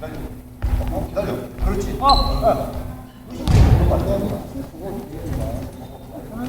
기다려. 어, 기다려. 그렇지. 어, 어. 공을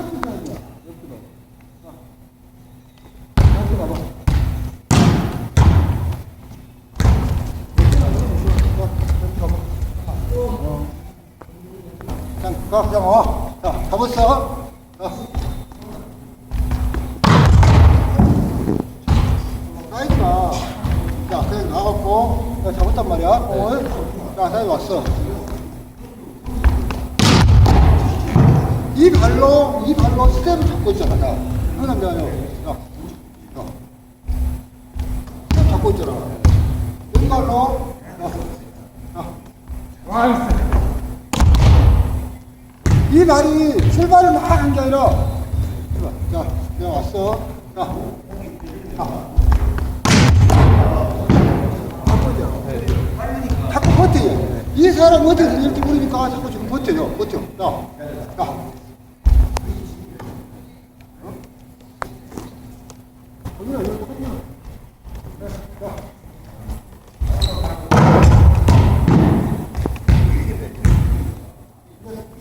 가, 그냥 와. 자, 잡았어. 자. 사이즈가, 자, 그냥 나갔고, 자, 잡았단 말이야, 공을. 자, 사이즈 왔어. 이 발로, 이 발로 스텝을 잡고 있잖아, 자. 하나 미안해요. 자, 자. 스텝 잡고 있잖아. 왼발로, 자, 자. 이발 이 출발을 막 한 게 아니라, 자, 그냥 왔어. 자, 자. 자꾸 버텨요. 이 사람 어떻게 될지 모르니까 자꾸 지금 버텨요. 버텨. 자, 자. 어? 거기가 여기 똑같냐? 네, 자.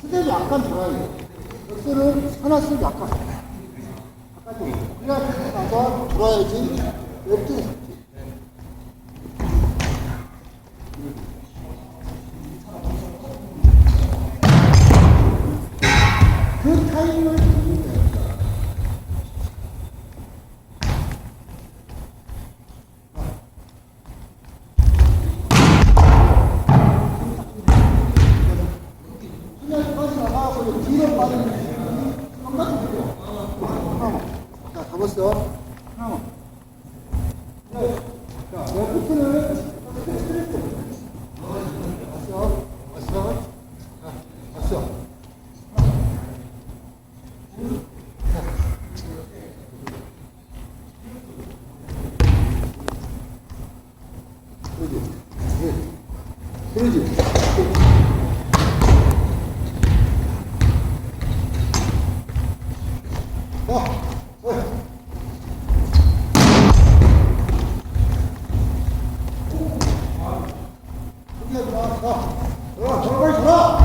스텝이 약간 돌아요. 역수를 하나씩 약간. 바깥으로. 그래야 돌아야지. 옆쪽에 잡 잡았어. 하나만. 네. 자, 내 포트는 왔어. 자. 그러지. 자, 어. 여기 와, 자, 자, 저리 빨리 돌아.